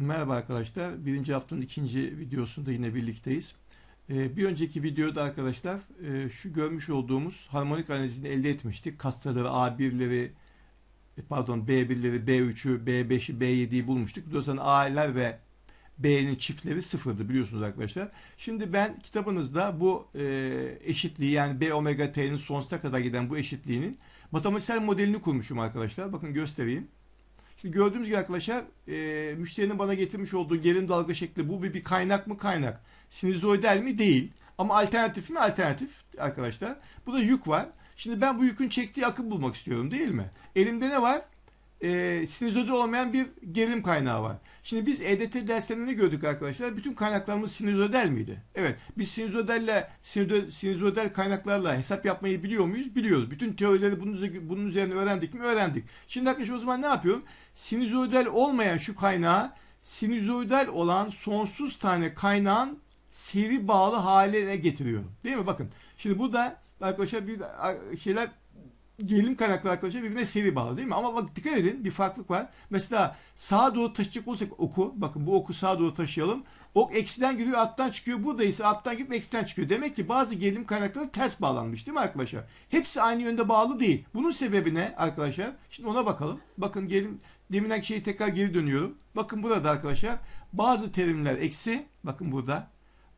Merhaba arkadaşlar. Birinci haftanın ikinci videosunda yine birlikteyiz. Ee, bir önceki videoda arkadaşlar e, şu görmüş olduğumuz harmonik analizini elde etmiştik. Kastaları A1'leri e, pardon B1'leri, B3'ü, B5'i, B7'yi bulmuştuk. Biliyorsanız A'ler ve B'nin çiftleri sıfırdı biliyorsunuz arkadaşlar. Şimdi ben kitabınızda bu e, eşitliği yani B omega T'nin sonsuza kadar giden bu eşitliğinin matematiksel modelini kurmuşum arkadaşlar. Bakın göstereyim. Şimdi gördüğümüz gibi arkadaşlar e, müşterinin bana getirmiş olduğu gerim dalga şekli bu bir, bir kaynak mı kaynak. Sinüzoidal mi değil. Ama alternatif mi alternatif arkadaşlar. Bu da yük var. Şimdi ben bu yükün çektiği akım bulmak istiyorum değil mi? Elimde ne var? E, sinüzoidal olmayan bir gerilim kaynağı var. Şimdi biz EDT derslerinde gördük arkadaşlar? Bütün kaynaklarımız sinüzoidal miydi? Evet. Biz sinüzoidalle sinüzoidal kaynaklarla hesap yapmayı biliyor muyuz? Biliyoruz. Bütün teorileri bunun, üzerine öğrendik mi? Öğrendik. Şimdi arkadaşlar o zaman ne yapıyorum? Sinüzoidal olmayan şu kaynağı sinüzoidal olan sonsuz tane kaynağın seri bağlı haline getiriyorum. Değil mi? Bakın. Şimdi bu da arkadaşlar bir şeyler gerilim kaynaklı arkadaşlar birbirine seri bağlı değil mi? Ama bak dikkat edin bir farklılık var. Mesela sağa doğru taşıyacak olursak oku. Bakın bu oku sağa doğru taşıyalım. Ok eksiden giriyor alttan çıkıyor. Burada ise alttan girip eksiden çıkıyor. Demek ki bazı gerilim kaynakları ters bağlanmış değil mi arkadaşlar? Hepsi aynı yönde bağlı değil. Bunun sebebi ne arkadaşlar? Şimdi ona bakalım. Bakın gerilim deminden şeyi tekrar geri dönüyorum. Bakın burada arkadaşlar bazı terimler eksi. Bakın burada.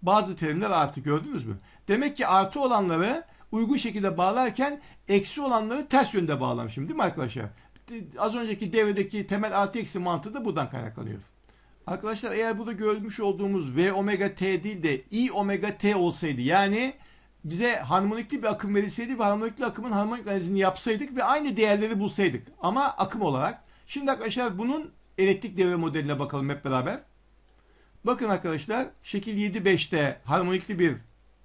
Bazı terimler artı gördünüz mü? Demek ki artı olanları uygun şekilde bağlarken eksi olanları ters yönde bağlamışım değil mi arkadaşlar? Az önceki devredeki temel artı eksi mantığı da buradan kaynaklanıyor. Arkadaşlar eğer burada görmüş olduğumuz V omega T değil de I omega T olsaydı yani bize harmonikli bir akım verilseydi ve harmonikli akımın harmonik analizini yapsaydık ve aynı değerleri bulsaydık ama akım olarak. Şimdi arkadaşlar bunun elektrik devre modeline bakalım hep beraber. Bakın arkadaşlar şekil 7-5'te harmonikli bir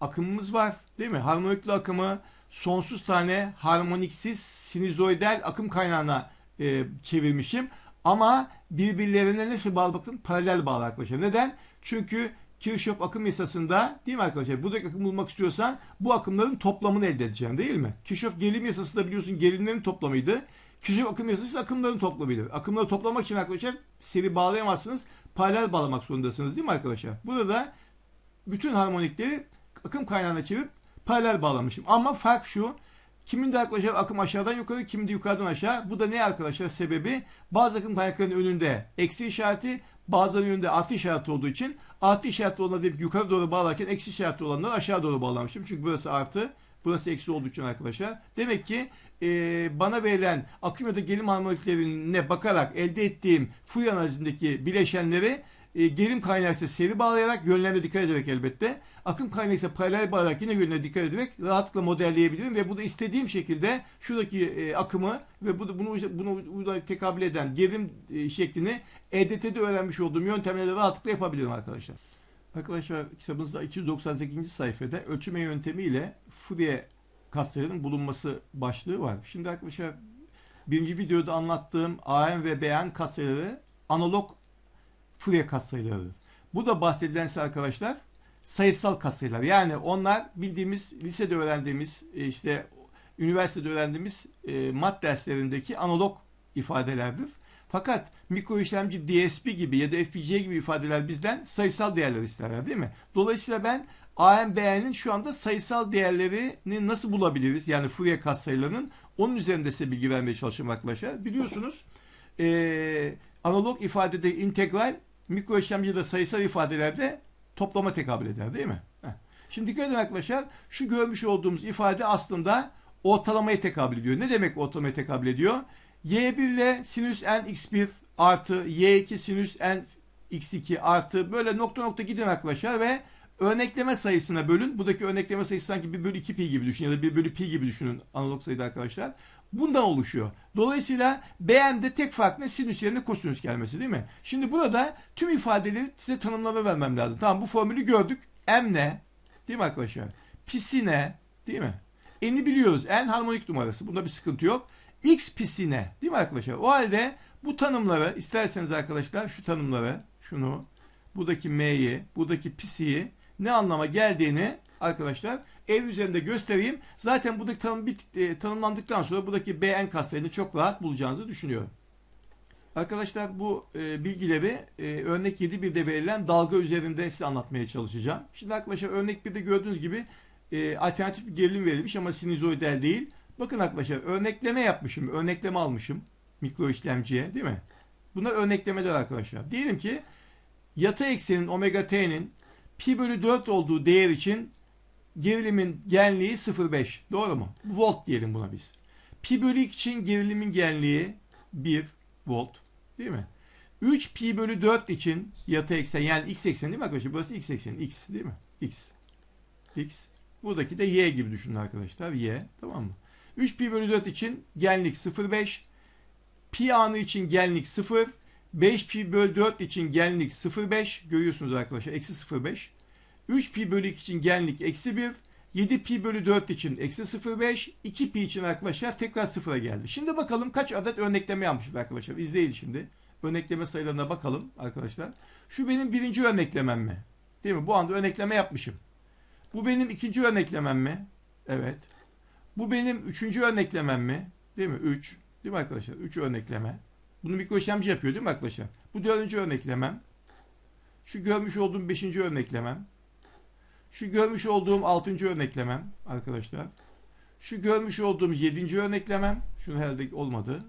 akımımız var. Değil mi? Harmonikli akımı sonsuz tane harmoniksiz sinüzoidal akım kaynağına e, çevirmişim. Ama birbirlerine nasıl bağlı bakın? Paralel bağlı arkadaşlar. Neden? Çünkü Kirchhoff akım yasasında değil mi arkadaşlar? Buradaki akım bulmak istiyorsan bu akımların toplamını elde edeceğim değil mi? Kirchhoff gerilim yasası da biliyorsun gerilimlerin toplamıydı. Kirchhoff akım yasası akımların toplamıydı. Akımları toplamak için arkadaşlar seri bağlayamazsınız. Paralel bağlamak zorundasınız değil mi arkadaşlar? Burada da bütün harmonikleri akım kaynağına çevirip paralel bağlamışım. Ama fark şu. Kimin de arkadaşlar akım aşağıdan yukarı, kimin de yukarıdan aşağı. Bu da ne arkadaşlar sebebi? Bazı akım kaynaklarının önünde eksi işareti, bazılarının önünde artı işareti olduğu için artı işaretli olanları deyip yukarı doğru bağlarken eksi işaretli olanları aşağı doğru bağlamışım. Çünkü burası artı, burası eksi olduğu için arkadaşlar. Demek ki e, bana verilen akım ya da gelim harmoniklerine bakarak elde ettiğim Fourier analizindeki bileşenleri e, gerim kaynağı ise seri bağlayarak yönlerine dikkat ederek elbette. Akım kaynağı ise paralel bağlayarak yine yönlerine dikkat ederek rahatlıkla modelleyebilirim ve bunu istediğim şekilde şuradaki e, akımı ve bunu bunu bunu, tekabül eden gerim e, şeklini EDT'de öğrenmiş olduğum yöntemlerle rahatlıkla yapabilirim arkadaşlar. Arkadaşlar kitabımızda 298. sayfada ölçme yöntemiyle Fourier kaslarının bulunması başlığı var. Şimdi arkadaşlar birinci videoda anlattığım AM ve BN kasları analog Fourier katsayılarıdır. Bu da bahsedilen arkadaşlar sayısal katsayılar. Yani onlar bildiğimiz lisede öğrendiğimiz e, işte üniversitede öğrendiğimiz e, mat derslerindeki analog ifadelerdir. Fakat mikro işlemci DSP gibi ya da FPGA gibi ifadeler bizden sayısal değerler isterler değil mi? Dolayısıyla ben AMB'nin şu anda sayısal değerlerini nasıl bulabiliriz? Yani Fourier katsayılarının onun üzerinde size bilgi vermeye çalışıyorum arkadaşlar. Biliyorsunuz e, analog ifadede integral mikro işlemcide sayısal ifadelerde toplama tekabül eder değil mi? Şimdi dikkat edin arkadaşlar. Şu görmüş olduğumuz ifade aslında ortalamaya tekabül ediyor. Ne demek ortalamaya tekabül ediyor? Y1 ile sinüs n x1 artı Y2 sinüs n x2 artı böyle nokta nokta gidin arkadaşlar ve örnekleme sayısına bölün. Buradaki örnekleme sayısı sanki 1 bölü 2 pi gibi düşünün ya da 1 bölü pi gibi düşünün analog sayıda arkadaşlar bundan oluşuyor. Dolayısıyla beğende tek fark ne? Sinüs yerine kosinüs gelmesi değil mi? Şimdi burada tüm ifadeleri size tanımlama vermem lazım. Tamam bu formülü gördük. M ne? Değil mi arkadaşlar? Pisi ne? Değil mi? N'i biliyoruz. N harmonik numarası. Bunda bir sıkıntı yok. X pisi ne? Değil mi arkadaşlar? O halde bu tanımları isterseniz arkadaşlar şu tanımları şunu buradaki M'yi buradaki pisi'yi ne anlama geldiğini arkadaşlar ev üzerinde göstereyim. Zaten buradaki tanım, bit, e, tanımlandıktan sonra buradaki BN katsayını çok rahat bulacağınızı düşünüyorum. Arkadaşlar bu e, bilgileri e, örnek 7.1'de verilen dalga üzerinde size anlatmaya çalışacağım. Şimdi arkadaşlar örnek 1'de gördüğünüz gibi e, alternatif bir gerilim verilmiş ama sinusoidal değil. Bakın arkadaşlar örnekleme yapmışım, örnekleme almışım mikro işlemciye değil mi? Bunlar örneklemeler arkadaşlar. Diyelim ki yatay eksenin omega t'nin pi bölü 4 olduğu değer için gerilimin genliği 0,5. Doğru mu? Volt diyelim buna biz. Pi bölü 2 için gerilimin genliği 1 volt. Değil mi? 3 pi bölü 4 için yatay eksen yani x ekseni değil mi arkadaşlar? Burası x ekseni. x değil mi? x. x. Buradaki de y gibi düşünün arkadaşlar. y. Tamam mı? 3 pi bölü 4 için genlik 0,5. Pi anı için genlik 0. 5 pi bölü 4 için genlik 0,5. Görüyorsunuz arkadaşlar. Eksi 0,5. 3 pi bölü 2 için genlik eksi 1. 7 pi bölü 4 için eksi 0,5. 2 pi için arkadaşlar tekrar sıfıra geldi. Şimdi bakalım kaç adet örnekleme yapmışız arkadaşlar. İzleyin şimdi. Örnekleme sayılarına bakalım arkadaşlar. Şu benim birinci örneklemem mi? Değil mi? Bu anda örnekleme yapmışım. Bu benim ikinci örneklemem mi? Evet. Bu benim üçüncü örneklemem mi? Değil mi? Üç. Değil mi arkadaşlar? Üç örnekleme. Bunu mikro işlemci yapıyor değil mi arkadaşlar? Bu dördüncü örneklemem. Şu görmüş olduğum beşinci örneklemem. Şu görmüş olduğum altıncı örneklemem arkadaşlar. Şu görmüş olduğum yedinci örneklemem. Şunu herhalde olmadı.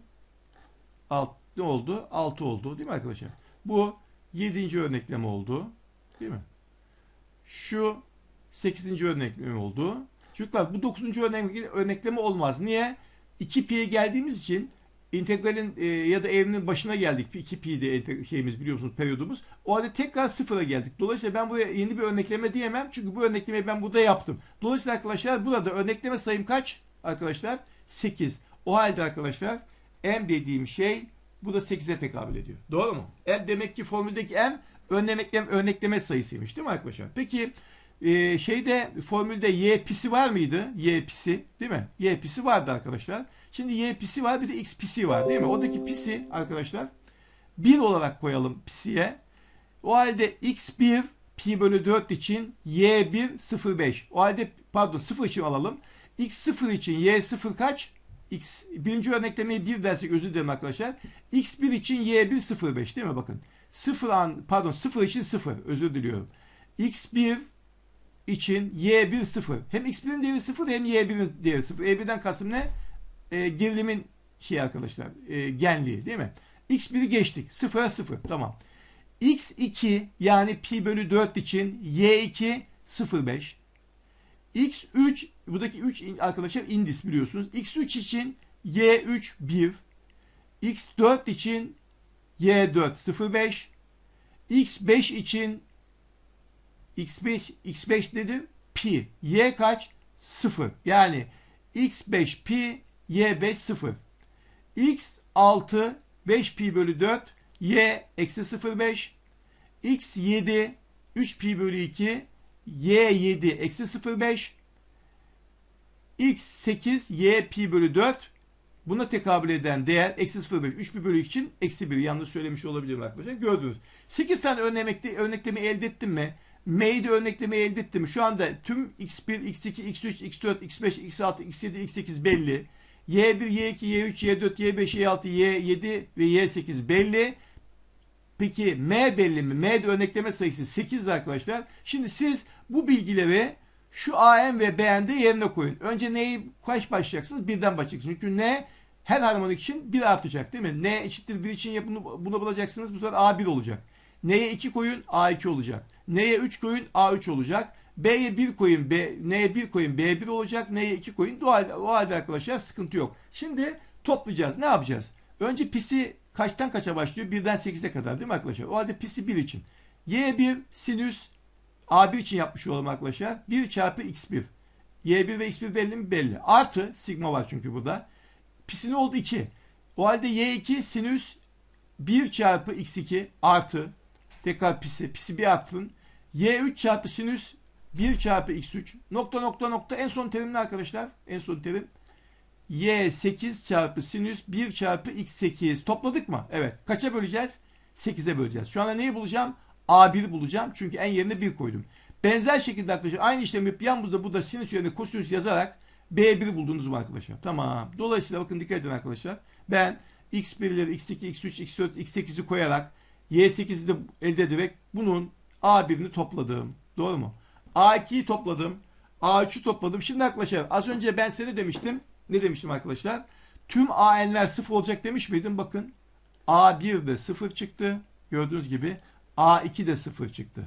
Alt, ne oldu? Altı oldu değil mi arkadaşlar? Bu yedinci örnekleme oldu. Değil mi? Şu sekizinci örnekleme oldu. Çocuklar bu dokuzuncu örnekleme olmaz. Niye? 2pi'ye geldiğimiz için integralin e, ya da eğrinin başına geldik. 2pi'de şeyimiz biliyorsunuz periyodumuz. O halde tekrar sıfıra geldik. Dolayısıyla ben buraya yeni bir örnekleme diyemem. Çünkü bu örneklemeyi ben burada yaptım. Dolayısıyla arkadaşlar burada örnekleme sayım kaç? Arkadaşlar 8. O halde arkadaşlar m dediğim şey bu da 8'e tekabül ediyor. Doğru mu? M demek ki formüldeki m örnekleme, örnekleme sayısıymış değil mi arkadaşlar? Peki e, şeyde formülde y pisi var mıydı? Y pisi değil mi? Y pisi vardı arkadaşlar. Şimdi y pisi var bir de x pisi var değil mi? Oradaki pisi arkadaşlar 1 olarak koyalım pisiye. O halde x1 pi bölü 4 için y1 0,5. O halde pardon 0 için alalım. x0 için y0 kaç? X birinci örneklemeyi 1 dersek özür dilerim arkadaşlar. x1 için y1 0,5 değil mi bakın? 0 an pardon 0 için 0 özür diliyorum. x1 için y1 0. Hem x1'in değeri 0 hem y1'in değeri 0. e1'den kastım ne? E, gerilimin şey arkadaşlar e, genliği değil mi? x1'i geçtik. 0'a 0. Tamam. x2 yani pi bölü 4 için y2 0,5. x3 buradaki 3 arkadaşlar indis biliyorsunuz. x3 için y3 1. x4 için y4 0,5. x5 için x5 x5 nedir? Pi. Y kaç? 0. Yani x5 pi y5 0. x6 5 pi bölü 4 y eksi 0,5 x7 3 pi bölü 2 y7 eksi 0,5 x8 y pi bölü 4 buna tekabül eden değer eksi 0,5 3 pi bölü 2 için eksi 1 yanlış söylemiş olabilirim arkadaşlar gördünüz 8 tane örnekte, örnekleme elde ettim mi M'yi örnekleme elde ettim. Şu anda tüm x1, x2, x3, x4, x5, x6, x7, x8 belli. Y1, Y2, Y3, Y4, Y5, Y6, Y7 ve Y8 belli. Peki M belli mi? M'de örnekleme sayısı 8 arkadaşlar. Şimdi siz bu bilgileri şu AM ve BN'de yerine koyun. Önce neyi kaç başlayacaksınız? Birden başlayacaksınız. Çünkü ne her harmonik için 1 artacak değil mi? N eşittir 1 için yapını bunu bulacaksınız. Bu sefer A1 olacak. N'ye 2 koyun A2 olacak. N'ye 3 koyun A3 olacak. B'ye 1 koyun B, N'ye 1 koyun B1 olacak. N'ye 2 koyun. O halde, o halde arkadaşlar sıkıntı yok. Şimdi toplayacağız. Ne yapacağız? Önce pisi kaçtan kaça başlıyor? 1'den 8'e kadar değil mi arkadaşlar? O halde pisi 1 için. Y1 sinüs A1 için yapmış olalım arkadaşlar. 1 çarpı X1. Y1 ve X1 belli mi? Belli. Artı sigma var çünkü burada. Pisi ne oldu? 2. O halde Y2 sinüs 1 çarpı X2 artı tekrar pisi. Pisi bir attın. Y3 çarpı sinüs 1 çarpı x3 nokta nokta nokta en son terim ne arkadaşlar? En son terim y8 çarpı sinüs 1 çarpı x8 topladık mı? Evet. Kaça böleceğiz? 8'e böleceğiz. Şu anda neyi bulacağım? A1 bulacağım. Çünkü en yerine 1 koydum. Benzer şekilde arkadaşlar aynı işlemi yapıp yanımızda burada sinüs yerine kosinüs yazarak B1 buldunuz mu arkadaşlar? Tamam. Dolayısıyla bakın dikkat edin arkadaşlar. Ben x1'leri x2, x3, x4, x8'i koyarak y8'i de elde ederek bunun a1'ini topladım. Doğru mu? a2'yi topladım. a3'ü topladım. Şimdi arkadaşlar az önce ben size ne demiştim? Ne demiştim arkadaşlar? Tüm an'ler sıfır olacak demiş miydim? Bakın a1 de sıfır çıktı. Gördüğünüz gibi a2 de sıfır çıktı.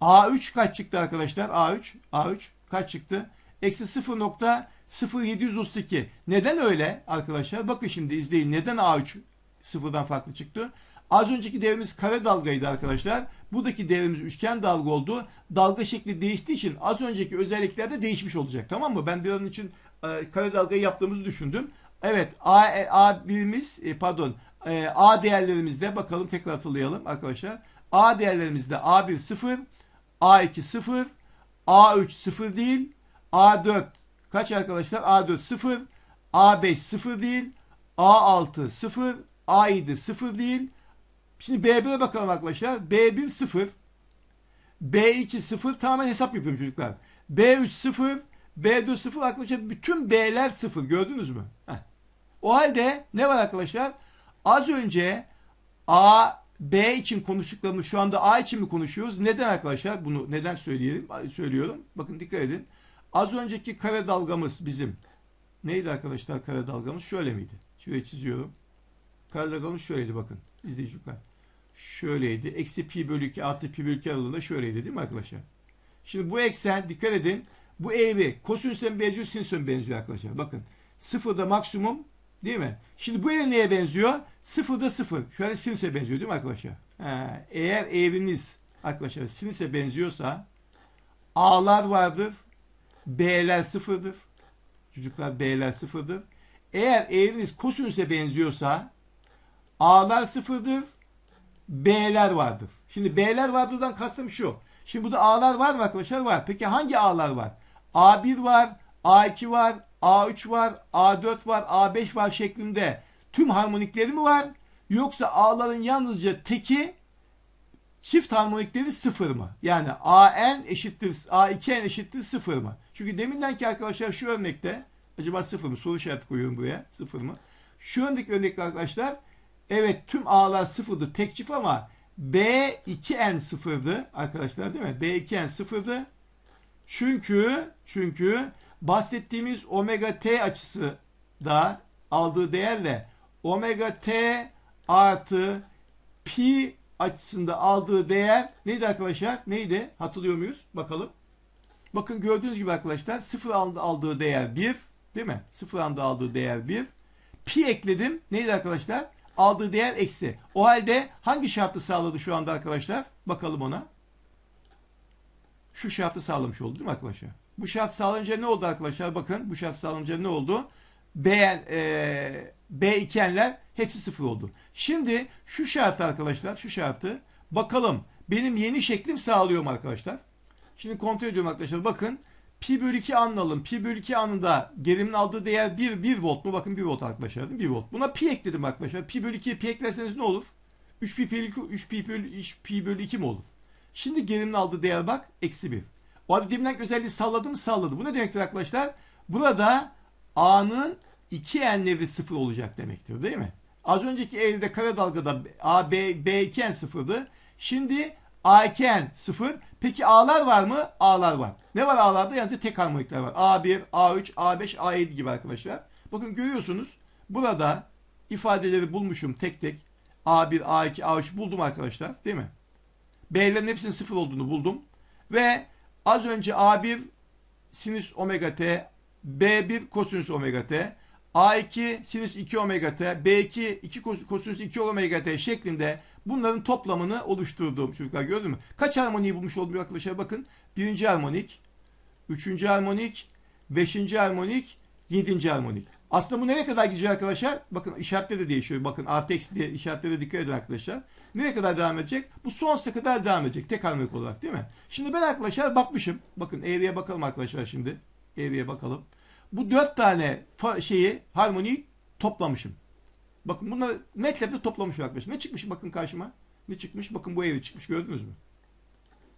A3 kaç çıktı arkadaşlar? A3. A3 kaç çıktı? Eksi 0.0732. Neden öyle arkadaşlar? Bakın şimdi izleyin. Neden A3 sıfırdan farklı çıktı? Az önceki değerimiz kare dalgaydı arkadaşlar. Buradaki değerimiz üçgen dalga oldu. Dalga şekli değiştiği için az önceki özellikler de değişmiş olacak. Tamam mı? Ben bir an için e, kare dalgayı yaptığımızı düşündüm. Evet A, A birimiz e, pardon e, A değerlerimizde bakalım tekrar hatırlayalım arkadaşlar. A değerlerimizde A1 0, A2 0, A3 0 değil, A4 kaç arkadaşlar? A4 0, A5 0 değil, A6 0, A7 0 değil. Şimdi B1'e bakalım arkadaşlar. B1 0, B2 0 tamamen hesap yapıyorum çocuklar. B3 0, B4 0 arkadaşlar bütün B'ler 0 gördünüz mü? Heh. O halde ne var arkadaşlar? Az önce A, B için konuştuklarımız şu anda A için mi konuşuyoruz? Neden arkadaşlar? Bunu neden söyleyelim? Söylüyorum. Bakın dikkat edin. Az önceki kare dalgamız bizim. Neydi arkadaşlar kare dalgamız? Şöyle miydi? Şuraya çiziyorum. Kare dalgamız şöyleydi bakın. İzleyiciler. Şöyleydi. Eksi pi bölü 2 artı pi bölü 2 aralığında şöyleydi değil mi arkadaşlar? Şimdi bu eksen dikkat edin. Bu eğri kosinüse benziyor sinüse benziyor arkadaşlar? Bakın. Sıfırda maksimum Değil mi? Şimdi bu eğri neye benziyor? Sıfırda sıfır. Şöyle sinüse benziyor değil mi arkadaşlar? He, eğer eğriniz arkadaşlar sinüse benziyorsa A'lar vardır. B'ler sıfırdır. Çocuklar B'ler sıfırdır. Eğer eğriniz kosinüse benziyorsa A'lar sıfırdır. B'ler vardır. Şimdi B'ler vardırdan kastım şu. Şimdi burada A'lar var mı arkadaşlar? Var. Peki hangi A'lar var? A1 var, A2 var, A3 var, A4 var, A5 var şeklinde tüm harmonikleri mi var? Yoksa A'ların yalnızca teki çift harmonikleri sıfır mı? Yani AN eşittir, A2N eşittir sıfır mı? Çünkü deminden ki arkadaşlar şu örnekte acaba sıfır mı? Soru işareti koyuyorum buraya. Sıfır mı? Şu örnek örnekte arkadaşlar evet tüm A'lar sıfırdı tek çift ama B2N sıfırdı arkadaşlar değil mi? B2N sıfırdı. Çünkü çünkü bahsettiğimiz omega t açısı da aldığı değerle omega t artı pi açısında aldığı değer neydi arkadaşlar? Neydi? Hatırlıyor muyuz? Bakalım. Bakın gördüğünüz gibi arkadaşlar sıfır aldığı değer 1 değil mi? Sıfır anda aldığı değer 1. Pi ekledim. Neydi arkadaşlar? Aldığı değer eksi. O halde hangi şartı sağladı şu anda arkadaşlar? Bakalım ona. Şu şartı sağlamış oldu değil mi arkadaşlar? Bu şart sağlanınca ne oldu arkadaşlar? Bakın bu şart sağlanınca ne oldu? B, e, B2'ler hepsi sıfır oldu. Şimdi şu şartı arkadaşlar şu şartı bakalım benim yeni şeklim sağlıyor mu arkadaşlar? Şimdi kontrol ediyorum arkadaşlar. Bakın pi bölü 2 anlalım. Pi bölü 2 anında gerimin aldığı değer 1, 1 volt mu? Bakın 1 volt arkadaşlar. 1 volt. Buna pi ekledim arkadaşlar. Pi bölü 2'ye pi eklerseniz ne olur? 3 pi bölü 2, 3 pi bölü, 3 pi bölü 2 mi olur? Şimdi gerimin aldığı değer bak eksi 1. O halde deminden özelliği salladı mı? Salladı. Bu ne demektir arkadaşlar? Burada A'nın iki enleri sıfır olacak demektir değil mi? Az önceki eğride kare dalgada A, B, B 2 en sıfırdı. Şimdi 2 en sıfır. Peki A'lar var mı? A'lar var. Ne var A'larda? Yani tek harmonikler var. A1, A3, A5, A7 gibi arkadaşlar. Bakın görüyorsunuz. Burada ifadeleri bulmuşum tek tek. A1, A2, A3 buldum arkadaşlar. Değil mi? B'lerin hepsinin sıfır olduğunu buldum. Ve Az önce A1 sinüs omega t, B1 kosinüs omega t, A2 sinüs 2 omega t, B2 2 kosinüs 2 omega t şeklinde bunların toplamını oluşturduğum çocuklar gördün mü? Kaç harmoniyi bulmuş oldum arkadaşlar bakın. Birinci harmonik, üçüncü harmonik, beşinci harmonik, yedinci harmonik. Aslında bu nereye kadar gidecek arkadaşlar? Bakın işaretleri de değişiyor. Bakın artı eksi diye işaretlere dikkat edin arkadaşlar. Nereye kadar devam edecek? Bu sonsuza kadar devam edecek. Tek harmonik olarak değil mi? Şimdi ben arkadaşlar bakmışım. Bakın eğriye bakalım arkadaşlar şimdi. Eğriye bakalım. Bu dört tane şeyi harmoniyi toplamışım. Bakın bunları MATLAB'de toplamışım arkadaşlar. Ne çıkmış bakın karşıma? Ne çıkmış? Bakın bu eğri çıkmış. Gördünüz mü?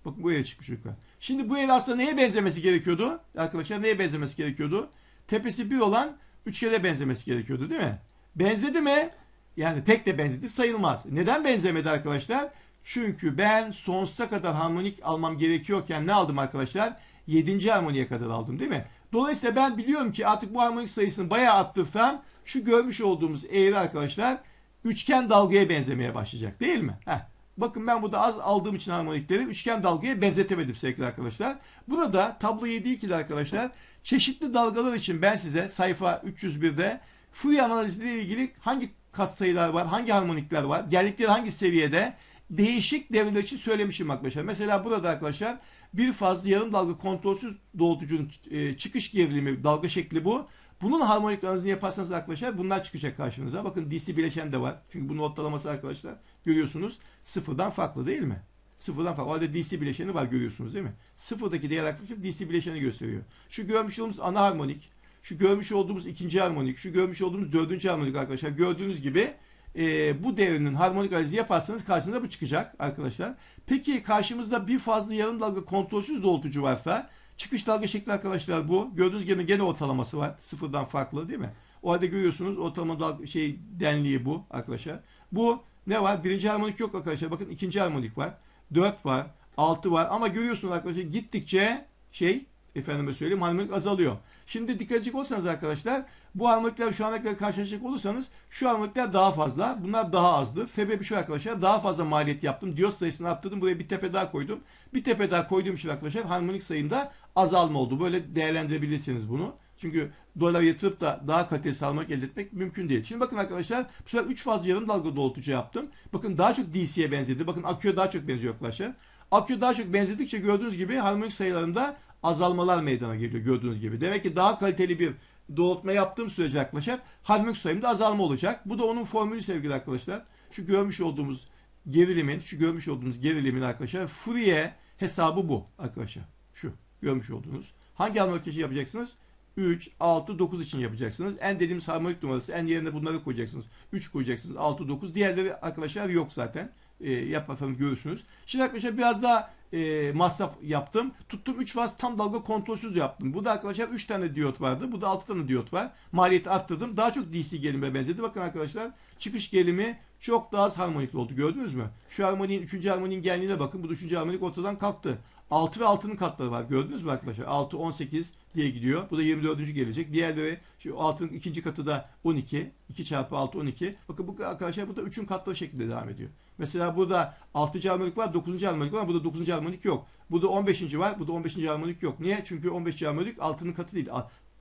Bakın bu eğri çıkmış çocuklar. Şimdi bu eğri aslında neye benzemesi gerekiyordu? Arkadaşlar neye benzemesi gerekiyordu? Tepesi bir olan üçgene benzemesi gerekiyordu değil mi? Benzedi mi? Yani pek de benzedi sayılmaz. Neden benzemedi arkadaşlar? Çünkü ben sonsuza kadar harmonik almam gerekiyorken ne aldım arkadaşlar? 7. harmoniye kadar aldım değil mi? Dolayısıyla ben biliyorum ki artık bu harmonik sayısını bayağı arttırsam şu görmüş olduğumuz eğri arkadaşlar üçgen dalgaya benzemeye başlayacak değil mi? Heh. Bakın ben burada az aldığım için harmonikleri üçgen dalgaya benzetemedim sevgili arkadaşlar. Burada tablo 7 2'de arkadaşlar çeşitli dalgalar için ben size sayfa 301'de Fourier analiziyle ilgili hangi katsayılar var, hangi harmonikler var, geldikleri hangi seviyede değişik devreler için söylemişim arkadaşlar. Mesela burada arkadaşlar bir fazla yarım dalga kontrolsüz doğrultucunun e, çıkış gerilimi, dalga şekli bu. Bunun harmonik analizini yaparsanız arkadaşlar bunlar çıkacak karşınıza. Bakın DC bileşen de var. Çünkü bunun ortalaması arkadaşlar görüyorsunuz sıfırdan farklı değil mi? Sıfırdan farklı. Orada DC bileşeni var görüyorsunuz değil mi? Sıfırdaki değer arkadaşlar DC bileşeni gösteriyor. Şu görmüş olduğumuz ana harmonik, şu görmüş olduğumuz ikinci harmonik, şu görmüş olduğumuz dördüncü harmonik arkadaşlar gördüğünüz gibi e, bu devrenin harmonik analizi yaparsanız karşınıza bu çıkacak arkadaşlar. Peki karşımızda bir fazla yarım dalga kontrolsüz doğrultucu varsa çıkış dalga şekli arkadaşlar bu. Gördüğünüz gibi gene ortalaması var. Sıfırdan farklı değil mi? O halde görüyorsunuz ortalama dalga şey denliği bu arkadaşlar. Bu ne var? Birinci harmonik yok arkadaşlar. Bakın ikinci harmonik var. Dört var. Altı var. Ama görüyorsunuz arkadaşlar gittikçe şey efendime söyleyeyim harmonik azalıyor. Şimdi dikkat edecek olursanız arkadaşlar bu harmonikler şu ana kadar karşılaşacak olursanız şu harmonikler daha fazla. Bunlar daha azdı. Sebebi şu arkadaşlar daha fazla maliyet yaptım. Diyot sayısını arttırdım. Buraya bir tepe daha koydum. Bir tepe daha koyduğum için arkadaşlar harmonik sayımda azalma oldu. Böyle değerlendirebilirsiniz bunu. Çünkü dolar yatırıp da daha kalitesiz harmonik elde etmek mümkün değil. Şimdi bakın arkadaşlar bu sefer 3 fazla yarım dalga doğrultucu yaptım. Bakın daha çok DC'ye benzedi. Bakın aküye daha çok benziyor arkadaşlar. Akü daha çok benzedikçe gördüğünüz gibi harmonik sayılarında azalmalar meydana geliyor gördüğünüz gibi. Demek ki daha kaliteli bir doğrultma yaptığım sürece arkadaşlar harmonik sayımda azalma olacak. Bu da onun formülü sevgili arkadaşlar. Şu görmüş olduğumuz gerilimin, şu görmüş olduğumuz gerilimin arkadaşlar Fourier hesabı bu arkadaşlar. Şu görmüş olduğunuz. Hangi harmonik için yapacaksınız? 3, 6, 9 için yapacaksınız. En dediğimiz harmonik numarası. En yerine bunları koyacaksınız. 3 koyacaksınız. 6, 9. Diğerleri arkadaşlar yok zaten. E, yaparsanız görürsünüz. Şimdi arkadaşlar biraz daha e, masraf yaptım. Tuttum 3 faz tam dalga kontrolsüz yaptım. Bu da arkadaşlar 3 tane diyot vardı. Bu da 6 tane diyot var. Maliyeti arttırdım. Daha çok DC gelime benzedi. Bakın arkadaşlar çıkış gelimi çok daha az harmonikli oldu. Gördünüz mü? Şu harmoniğin 3. harmoniğin genliğine bakın. Bu da 3. harmonik ortadan kalktı. 6 ve 6'nın katları var. Gördünüz mü arkadaşlar? 6, 18 diye gidiyor. Bu da 24. gelecek. Diğerleri şu 6'nın ikinci katı da 12. 2 çarpı 6 12. Bakın bu arkadaşlar bu da 3'ün katları şeklinde devam ediyor. Mesela burada 6. harmonik var, 9. harmonik var. Burada 9. harmonik yok. Burada 15. var, burada 15. harmonik yok. Niye? Çünkü 15. harmonik 6'nın katı değil.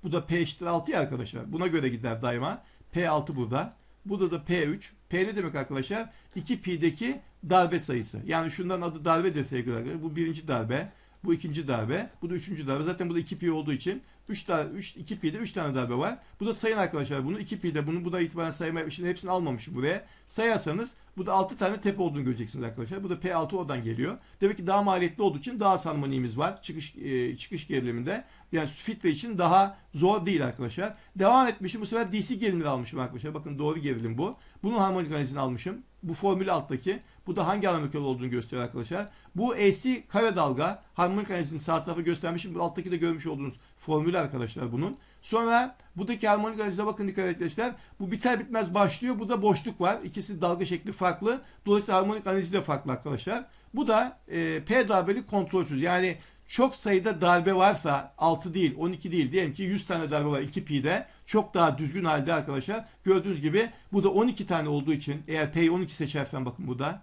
Bu da P eşittir 6 ya arkadaşlar. Buna göre gider daima. P6 burada. Burada da P3. P ne demek arkadaşlar? 2 pi'deki darbe sayısı. Yani şundan adı darbedir sevgili arkadaşlar. Bu birinci darbe. Bu ikinci darbe. Bu da üçüncü darbe. Zaten bu da 2 pi olduğu için 3 tane 3 2 pi'de 3 tane darbe var. Bu da sayın arkadaşlar bunu 2 pi'de bunu bu da itibaren sayma işini hepsini almamışım buraya. Sayarsanız bu da 6 tane tepe olduğunu göreceksiniz arkadaşlar. Bu da P6 oradan geliyor. Demek ki daha maliyetli olduğu için daha az harmoniğimiz var. Çıkış e, çıkış geriliminde. Yani filtre için daha zor değil arkadaşlar. Devam etmişim. Bu sefer DC gerilimleri almışım arkadaşlar. Bakın doğru gerilim bu. Bunun harmonik analizini almışım. Bu formül alttaki. Bu da hangi harmonik olduğunu gösteriyor arkadaşlar. Bu AC kare dalga. Harmonik analizini sağ tarafı göstermişim. Bu alttaki de görmüş olduğunuz formül arkadaşlar bunun. Sonra buradaki harmonik analize bakın dikkat arkadaşlar. Bu biter bitmez başlıyor. Bu da boşluk var. İkisi dalga şekli farklı. Dolayısıyla harmonik analizi de farklı arkadaşlar. Bu da e, P darbeli kontrolsüz. Yani çok sayıda darbe varsa 6 değil 12 değil diyelim ki 100 tane darbe var 2 pi'de. Çok daha düzgün halde arkadaşlar. Gördüğünüz gibi bu da 12 tane olduğu için eğer P'yi 12 seçersen bakın bu da.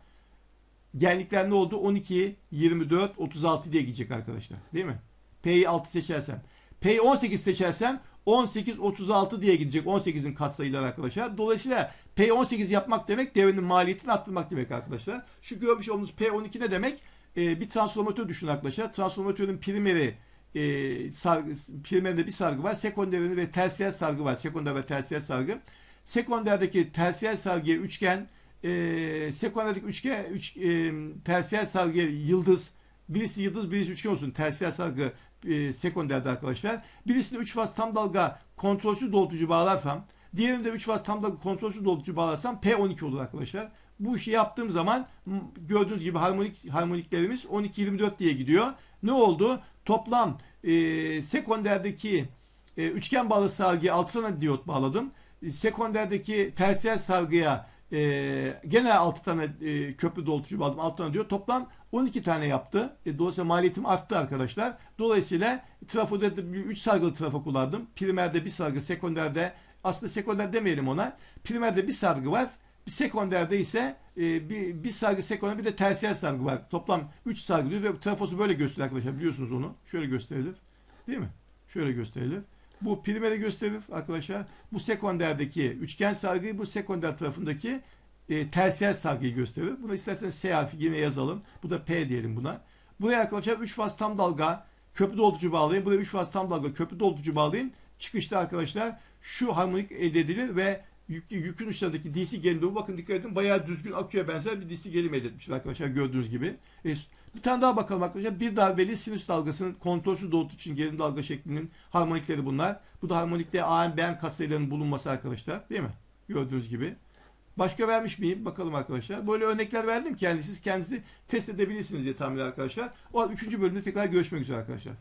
Genlikler ne oldu? 12 24 36 diye gidecek arkadaşlar. Değil mi? P'yi 6 seçersem. P'yi 18 seçersem 18 36 diye gidecek. 18'in katsayıları arkadaşlar. Dolayısıyla P18 yapmak demek devrenin maliyetini arttırmak demek arkadaşlar. Şu görmüş olduğunuz P12 ne demek? E, bir transformatör düşün arkadaşlar. Transformatörün primeri e, sargı, primerinde bir sargı var. Sekonderini ve tersiyer sargı var. Sekonder ve tersiyer sargı. Sekonderdeki tersiyer sargıya üçgen, e, sekonderdeki üçgen, üç, e, tersiyer sargıya yıldız, birisi yıldız, birisi üçgen olsun. Tersiyer sargı e, sekonderde arkadaşlar. Birisine 3 faz tam dalga kontrolsüz doğrultucu bağlarsam, diğerinde 3 faz tam dalga kontrolsüz doğrultucu bağlarsam P12 olur arkadaşlar. Bu işi yaptığım zaman gördüğünüz gibi harmonik harmoniklerimiz 12-24 diye gidiyor. Ne oldu? Toplam e, sekonderdeki e, üçgen bağlı sargıya 6 tane diyot bağladım. E, sekonderdeki tersiyer sargıya E, gene 6 tane e, köprü doldurucu aldım. 6 tane diyor. Toplam 12 tane yaptı. E, dolayısıyla maliyetim arttı arkadaşlar. Dolayısıyla trafoda 3 sargılı trafo kullandım. Primerde bir sargı, sekonderde aslında sekonder demeyelim ona. Primerde bir sargı var. Bir sekonderde ise e, bir, bir sargı sekonder bir de tersiyer sargı var. Toplam 3 sargı diyor ve trafosu böyle gösteriyor arkadaşlar. Biliyorsunuz onu. Şöyle gösterilir. Değil mi? Şöyle gösterilir. Bu primeri gösterir arkadaşlar. Bu sekonderdeki üçgen sargıyı bu sekonder tarafındaki e, tersiyer sargıyı gösterir. Bunu isterseniz S harfi yine yazalım. Bu da P diyelim buna. Buraya arkadaşlar 3 faz tam dalga köprü doldurucu bağlayın. Buraya 3 faz tam dalga köprü doldurucu bağlayın. Çıkışta arkadaşlar şu harmonik elde edilir ve yük, yükün uçlarındaki DC gerilimde bu bakın dikkat edin bayağı düzgün aküye benzer bir DC gerilim elde etmişler arkadaşlar gördüğünüz gibi. E, bir tane daha bakalım arkadaşlar. Bir darbeli sinüs dalgasının kontrolsüz doğrultu için gerilim dalga şeklinin harmonikleri bunlar. Bu da harmonikte AM, BM katsayılarının bulunması arkadaşlar. Değil mi? Gördüğünüz gibi. Başka vermiş miyim? Bakalım arkadaşlar. Böyle örnekler verdim ki yani siz kendinizi test edebilirsiniz diye tahmin arkadaşlar. O 3. bölümde tekrar görüşmek üzere arkadaşlar.